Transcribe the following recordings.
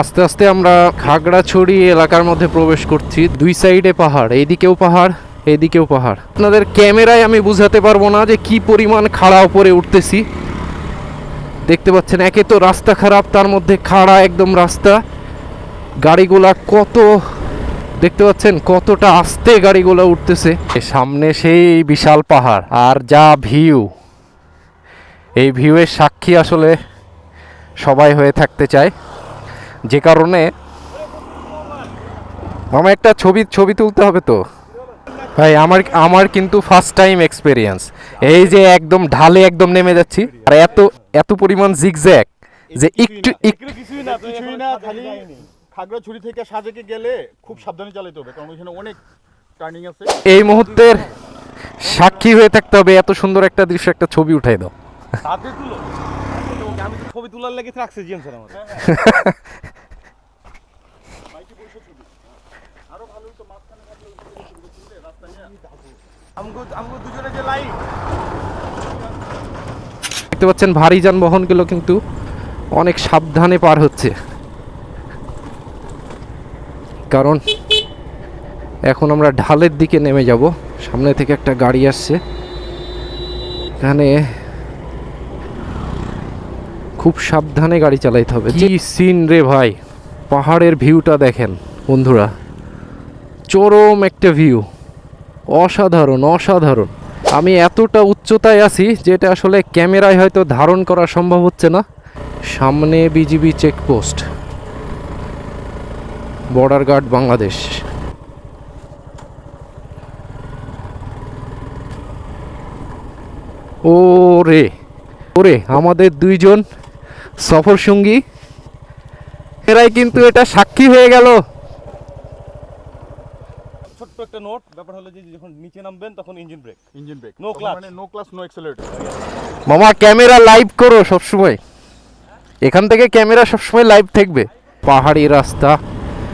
আস্তে আস্তে আমরা খাগড়াছড়ি এলাকার মধ্যে প্রবেশ করছি। দুই সাইডে পাহাড় এইদিকেও পাহাড় এইদিকেও পাহাড়। আপনাদের ক্যামেরায় আমি বুঝাতে পারব না যে কি পরিমাণ খাড়া উপরে উঠতেছি। দেখতে পাচ্ছেন, একে তো রাস্তা খারাপ, তার মধ্যে খাড়া একদম রাস্তা। গাড়িগুলা কত, দেখতে পাচ্ছেন, কতটা আস্তে গাড়িগুলো উঠতেছে। সামনে সেই বিশাল পাহাড়, আর যা ভিউ। এই ভিউয়ের সাক্ষী আসলে সবাই হয়ে থাকতে চায়। যে কারণে আমার একটা ছবি ছবি তুলতে হবে তো। ভাই আমার আমার কিন্তু ফার্স্ট টাইম এক্সপেরিয়েন্স এই যে একদম ঢালে একদম নেমে যাচ্ছি। আর এত এত পরিমাণ জিগজ্যাগ যে একটু একটু কিছুই না কিছুই না খালি খাগড়াছড়ি থেকে সাজেকে গেলে খুব সাবধানে চালাতে হবে কারণ ওইখানে অনেক টার্নিং আছে। এই মুহূর্তের সাক্ষী হয়ে থাকতে হবে এত সুন্দর একটা দৃশ্য একটা ছবি উঠাই দাও। তাতে তুলো। আমি তো ছবি তোলার লেগে রাখছি জিএম স্যার আমার দেখতে পাচ্ছেন ভারী যানবাহনগুলো কিন্তু অনেক সাবধানে পার হচ্ছে। কারণ এখন আমরা ঢালের দিকে নেমে যাব। সামনে থেকে একটা গাড়ি আসছে। এখানে খুব সাবধানে গাড়ি চালাইতে হবে। কি সিন রে ভাই? পাহাড়ের ভিউটা দেখেন, বন্ধুরা। চরম একটা ভিউ। অসাধারণ অসাধারণ। আমি এতটা উচ্চতায় আছি যেটা আসলে ক্যামেরায় হয়তো ধারণ করা সম্ভব হচ্ছে না। সামনে BGB checkpost. Border guard Bangladesh. ও রে ওরে, আমাদের দুইজন সফর সঙ্গী এরাই কিন্তু এটা সাক্ষী হয়ে গেল। ছোট্ট একটা নোট ব্যাপার হলো যে যখন নিচে নামবেন তখন engine brake engine brake No clutch. মানে নো ক্লাস নো অ্যাক্সেলারেটর মামা ক্যামেরা লাইভ করো সবসময়। এখান থেকে ক্যামেরা সবসময় লাইভ থাকবে। পাহাড়ি রাস্তা।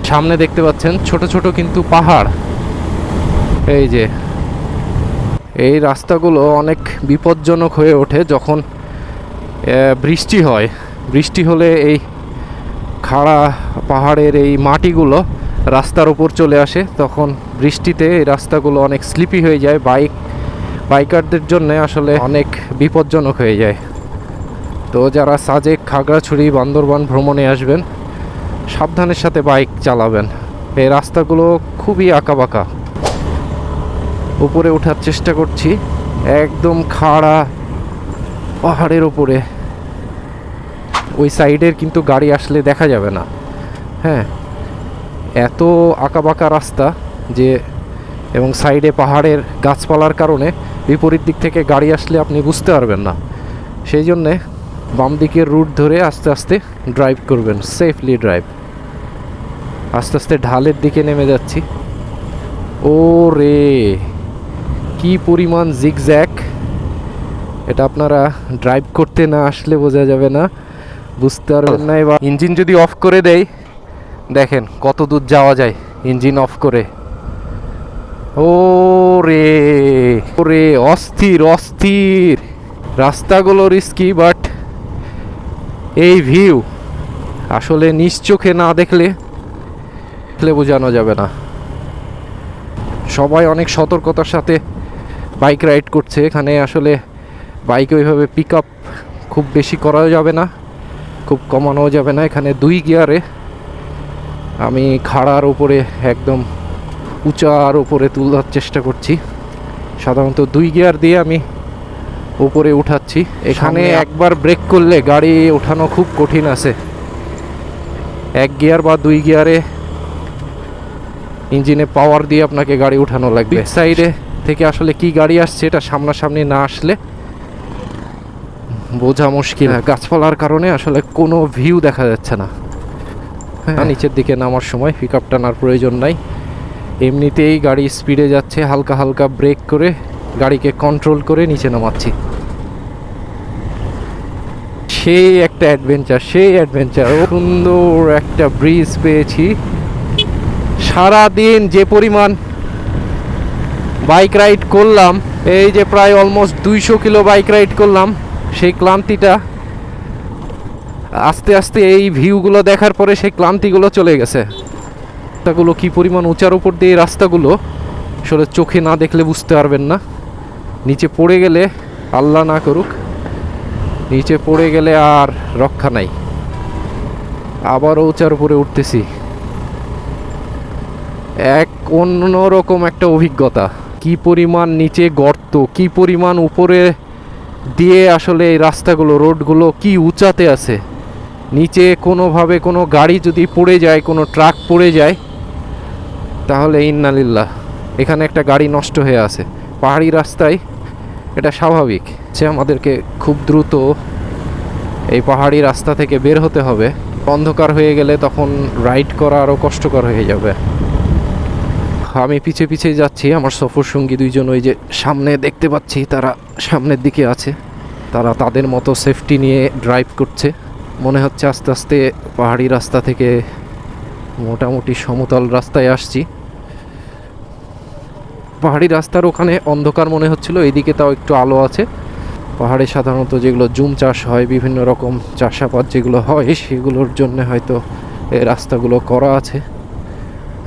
সামনে দেখতে পাচ্ছেন ছোট ছোট কিন্তু পাহাড়। এই যে এই রাস্তাগুলো অনেক বিপজ্জনক হয়ে ওঠে যখন বৃষ্টি হয়। বৃষ্টি হলে এই খাড়া পাহাড়ের এই মাটিগুলো রাস্তার উপর চলে আসে, তখন বৃষ্টিতে এই রাস্তাগুলো অনেক স্লিপি হয়ে যায়। বাইক, বাইকারদের জন্য আসলে অনেক বিপজ্জনক হয়ে যায়। তো যারা সাজেক খাগড়াছড়ি বান্দরবান ভ্রমণে আসবেন, সাবধানের সাথে বাইক চালাবেন। এই রাস্তাগুলো খুবই আঁকাবাঁকা। উপরে ওঠার চেষ্টা করছি, একদম খাড়া পাহাড়ের উপরে। ওই সাইডের কিন্তু গাড়ি আসলে দেখা যাবে না। হ্যাঁ এত আঁকাবাঁকা রাস্তা যে এবং সাইডে পাহাড়ের গাছপালার কারণে বিপরীত দিক থেকে গাড়ি আসলে আপনি বুঝতে পারবেন না। সেই জন্যে বাম দিকের রুট ধরে আস্তে আস্তে ড্রাইভ করবেন সেফলি ড্রাইভ আস্তে আস্তে ঢালের দিকে নেমে যাচ্ছি। ও রে কি পরিমাণ জিগজ্যাক এটা আপনারা ড্রাইভ করতে না আসলে বোঝা যাবে না। বুঝতে পারবেন না এবার। ইঞ্জিন যদি অফ করে দেয়, দেখেন কত দূর যাওয়া যায় ইঞ্জিন অফ করে। ও রে ওরে, অস্থির অস্থির। রাস্তাগুলো রিস্কি বাট এই ভিউ আসলে নিজ চোখে না দেখলে দেখলে বোঝানো যাবে না। সবাই অনেক সতর্কতার সাথে বাইক রাইড করছে। এখানে আসলে বাইক ওইভাবে পিক আপ খুব বেশি করা যাবে না। খুব কমানো যাবে না এখানে দুই গিয়ারে। আমি খাড়ার উপরে একদম উঁচার উপরে তোলার চেষ্টা করছি। সাধারণত দুই গিয়ার দিয়ে আমি উপরে উঠাচ্ছি। এখানে একবার ব্রেক করলে গাড়ি ওঠানো খুব কঠিন আছে। এক গিয়ার বা দুই গিয়ারে ইঞ্জিনে পাওয়ার দিয়ে আপনাকে গাড়ি উঠানো লাগবে। সাইডে থেকে আসলে কি গাড়ি আসছে এটা সামনাসামনি না আসলে বোঝা মুশকিল। গাছপালার কারণে আসলে কোনো ভিউ দেখা যাচ্ছে না। হ্যাঁ নিচের দিকে নামার সময় পিক আপ টানার প্রয়োজন নাই। এমনিতেই গাড়ি স্পিডে যাচ্ছে হালকা হালকা ব্রেক করে গাড়িকে কন্ট্রোল করে নিচে নামাচ্ছি। সেই একটা অ্যাডভেঞ্চার সেই অ্যাডভেঞ্চার সুন্দর একটা ব্রিজ পেয়েছি। সারা দিন যে পরিমাণ বাইক রাইড করলাম এই যে প্রায় অলমোস্ট দুইশো কিলো বাইক রাইড করলাম সেই ক্লান্তিটা, আস্তে আস্তে এই ভিউগুলো দেখার পরে সেই ক্লান্তিগুলো চলে গেছে। রাস্তাগুলো কি পরিমাণ উঁচার উপর দিয়ে এই রাস্তাগুলো, আসলে চোখে না দেখলে বুঝতে পারবেন না। নিচে পড়ে গেলে আল্লাহ না করুক, নিচে পড়ে গেলে আর রক্ষা নাই। আবারও উঁচার উপরে উঠতেছি। এক অন্যরকম একটা অভিজ্ঞতা। কি পরিমাণ নিচে গর্ত, কি পরিমাণ উপরে দিয়ে আসলে এই রাস্তাগুলো, রোডগুলো কি উঁচাতে আছে? নিচে কোনোভাবে কোনো গাড়ি যদি পড়ে যায়, কোনো ট্রাক পড়ে যায়, তাহলে ইন্নালিল্লাহ, এখানে একটা গাড়ি নষ্ট হয়ে আছে। পাহাড়ি রাস্তায় এটা স্বাভাবিক সে আমাদেরকে খুব দ্রুত এই পাহাড়ি রাস্তা থেকে বের হতে হবে। অন্ধকার হয়ে গেলে তখন রাইড করা আরও কষ্টকর হয়ে যাবে। আমি পিছে পিছে যাচ্ছি। আমার সফর সঙ্গী দুইজন ওই যে সামনে দেখতে পাচ্ছি, তারা সামনের দিকে আছে। তারা তাদের মতো সেফটি নিয়ে ড্রাইভ করছে। মনে হচ্ছে আস্তে আস্তে পাহাড়ি রাস্তা থেকে মোটামুটি সমতল রাস্তায় আসছি। পাহাড়ি রাস্তার ওখানে অন্ধকার মনে হচ্ছিল এইদিকে তাও একটু আলো আছে। পাহাড়ে সাধারণত যেগুলো জুম চাষ হয়, বিভিন্ন রকম চাষাবাদ যেগুলো হয়, সেগুলোর জন্য হয়তো এই রাস্তাগুলো করা আছে।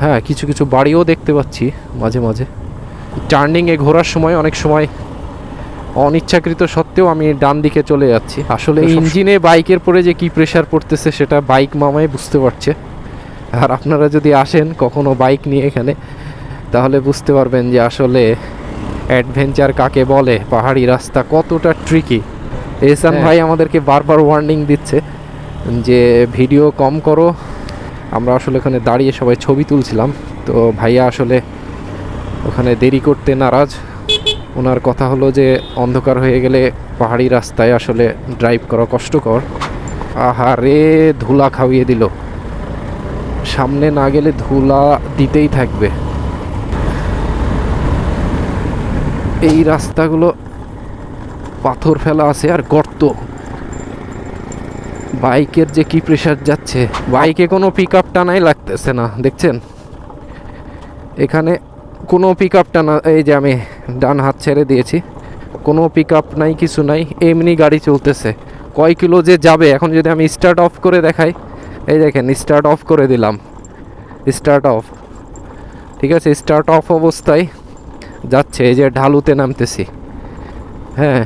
হ্যাঁ কিছু কিছু বাড়িও দেখতে পাচ্ছি মাঝে মাঝে। টার্নিংয়ে ঘোরার সময় অনেক সময় অনিচ্ছাকৃত সত্ত্বেও আমি ডান দিকে চলে যাচ্ছি। আসলে ইঞ্জিনে বাইকের পরে যে কি প্রেশার পড়তেছে সেটা বাইক মামাই বুঝতে পারছে। আর আপনারা যদি আসেন কখনো বাইক নিয়ে এখানে তাহলে বুঝতে পারবেন যে আসলে অ্যাডভেঞ্চার কাকে বলে পাহাড়ি রাস্তা কতটা ট্রিকি এহসান হ্যাঁ। ভাই আমাদেরকে বারবার ওয়ার্নিং দিচ্ছে যে ভিডিও কম করো আমরা আসলে ওখানে দাঁড়িয়ে সবাই ছবি তুলছিলাম। তো ভাইয়া আসলে ওখানে দেরি করতে নারাজ। ওনার কথা হলো যে, অন্ধকার হয়ে গেলে পাহাড়ি রাস্তায় আসলে ড্রাইভ করা কষ্টকর। আহা রে ধুলা খাইয়ে দিল। সামনে না গেলে ধুলা দিতেই থাকবে। এই রাস্তাগুলো পাথর ফেলা আছে আর গর্ত। বাইকের যে কি প্রেশার যাচ্ছে, বাইকে কোনো পিক আপ টানাই লাগতেছে না, দেখছেন? এখানে কোনো পিক আপ টানা, এই যে আমি ডান হাত ছেড়ে দিয়েছি, কোনো পিক আপ নাই, কিছু নাই, এমনি গাড়ি চলতেছে। কয় কিলো যে যাবে, এখন যদি আমি স্টার্ট অফ করে দেখাই, এই দেখেন স্টার্ট অফ করে দিলাম। স্টার্ট অফ ঠিক আছে স্টার্ট অফ অবস্থায় যাচ্ছে, এই যে ঢালুতে নামতেছি। হ্যাঁ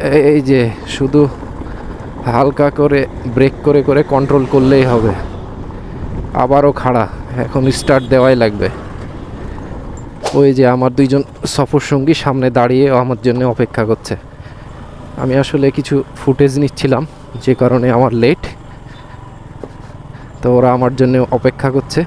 এই- এই যে শুধু হালকা করে ব্রেক করে করে কন্ট্রোল করলেই হবে। আবারও খাড়া, এখন স্টার্ট দেওয়াই লাগবে। ওই যে আমার দুইজন সফর সঙ্গী সামনে দাঁড়িয়ে আমার জন্য অপেক্ষা করছে। আমি আসলে কিছু ফুটেজ নিচ্ছিলাম, যে কারণে আমার লেট তো ওরা আমার জন্য অপেক্ষা করছে।